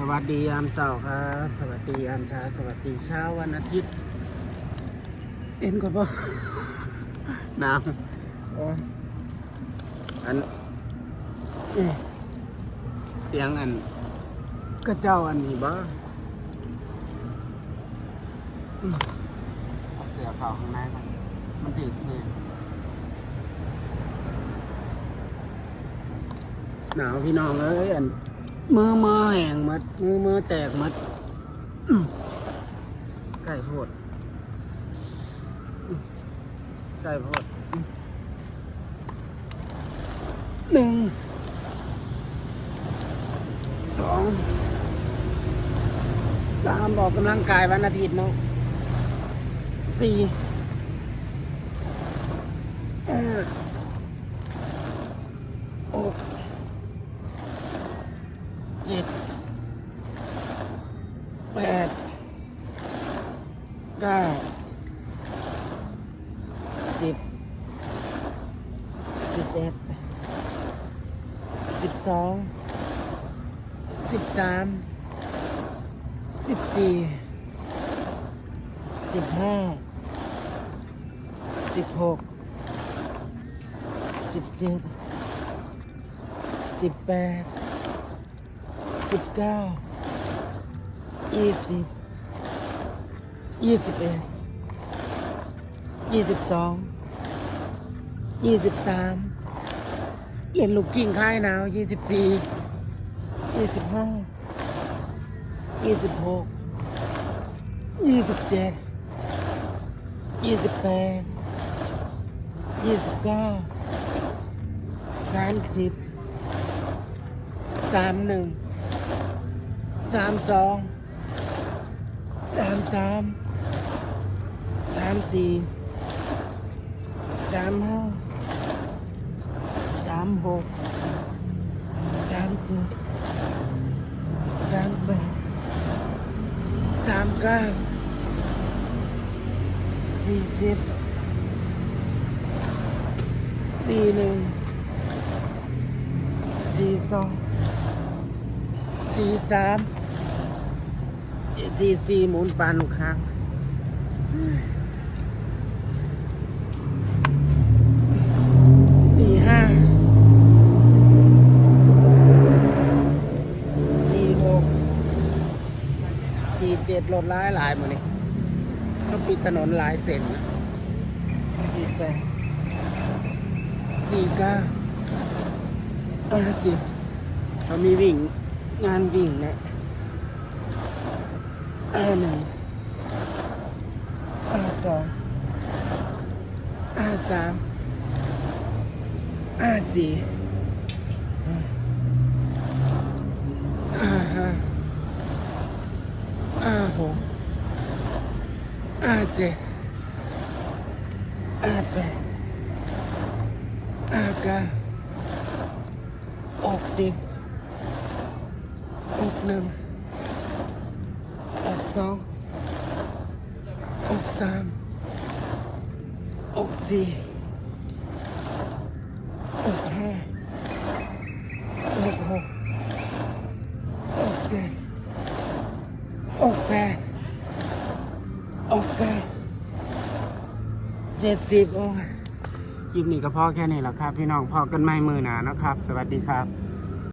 สวัสดียามเสาร์ครับ สวัสดียามเช้าสวัสดีเช้าวันอาทิตย์ เอ็นก่อนป่ะหนาวโอ้ยอันอื้อเสียงอันก็เจ้าอันนี้บ่อื้อเอาเสือเข่าข้างในก่อนมันติดเลยหนาวพี่น้องเอ้ยอัน มือมือแห้งหมดมือมือแตกหมดไก่โพดไก่โพดหนึ่งสองสามออกกำลังกายวันอาทิตย์เนาะสี่ห้าหก เจ็ดแปดเก้าสิบสิบเอ็ดสิบสองสิบสามสิบสี่สิบห้าสิบหกสิบเจ็ดสิบแปด สิบเก้ายี่สิบยี่สิบเอ็ดยี่สิบสองยี่สิบสามเล่นลูกกิ่งค่ายหนาวยี่สิบสี่ยี่สิบห้ายี่สิบหกยี่สิบเจ็ดยี่สิบแปดยี่สิบเก้าสามสิบสามหนึ่ง สามสองสามสามสามสี่สามห้าสามหกสามเจ็ดสามแปดสามเก้าสี่สิบสี่หนึ่งสี่สอง สี่สามสี่สี่หมุนปานลูกค้างสี่ห้าสี่หกสี่เจ็ดรถร้ายหลายหมดเลยเขาปิดถนนหลายเส้นนะสี่แปดสี่เก้าห้าสิบเขามีวิ่ง งานวิ่งเนะอาหนึ่งอาสองอาสามอาสี่อาห้าอาหกอาเจ็ดอาแปดอาเก้าออกสิบ หนึ่งอกสองบอกสามบอกสี่อกห้าอกหกบอกเจ็ดบอกแปดบอกเก้าเจ็ดสิบโอ้ยคลิปนี้ก็พอแค่นี้แหละครับ พี่น้องพอกันไม่มือหนานะครับ สวัสดีครับ